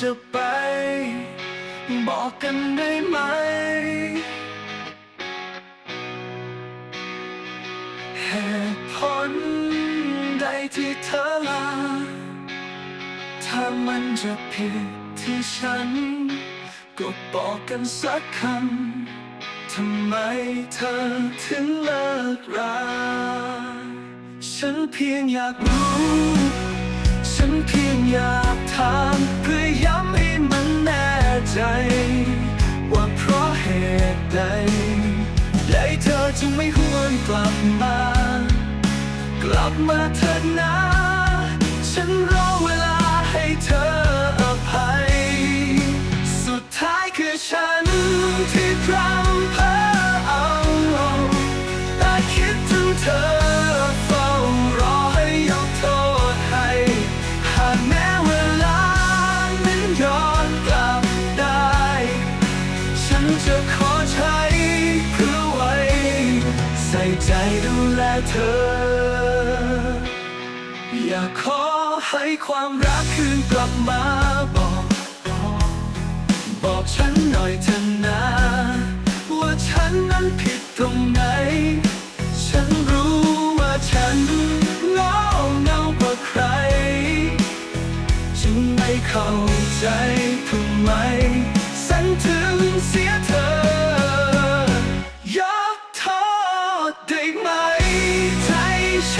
จะไป บอกกันได้ไหม เหตุผลใดที่เธอลา ถ้ามันจะผิดที่ฉัน ก็บอกกันสักคำ ทำไมเธอถึงเลิกรา ฉันเพียงอยากรู้ ฉันเพียงอยากถามเพื่อย้ำให้มันแน่ใจ ว่าเพราะเหตุใดและเธอจึงไม่หวนกลับมา กลับมาเถิดนะฉันรอเวลาให้เธออภัย สุดท้ายคือฉันที่ เธอ อยากขอให้ความรักคืนกลับมาบอก บอกฉันหน่อยเถอ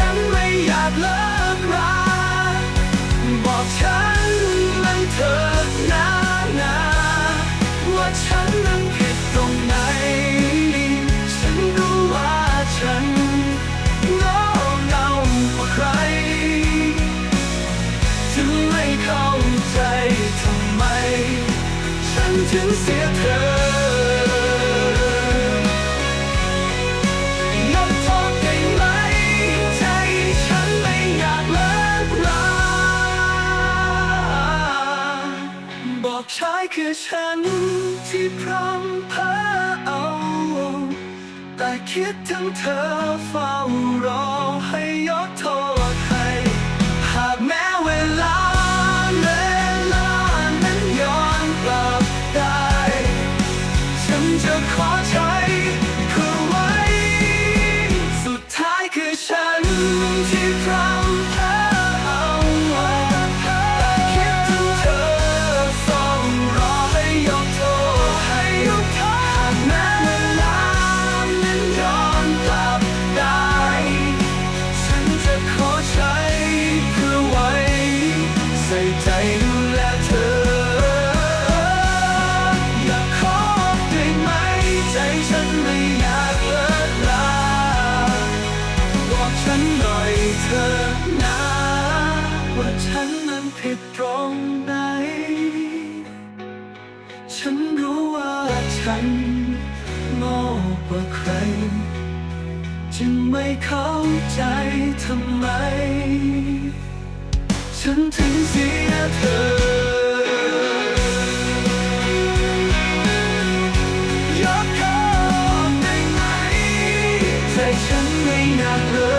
ฉันไม่อยากเลิกราบอกฉันมันเถิดนะนะว่าฉันนั้นผิดตรงไหน ฉันรู้ว่าฉันเงาเงากว่าใครจึงไม่เข้าใจทำไม ฉันถึงเสียเธอ คือฉันที่พร้อมเพ้อเอา แต่คิดถึงเธอเฝ้ารอให้ยกโทษ ฉันโง่กว่าใคร จึงไม่เข้าใจทำไม ฉันถึงเสียเธอยกคำได้ไหมใจฉันไม่นานเลย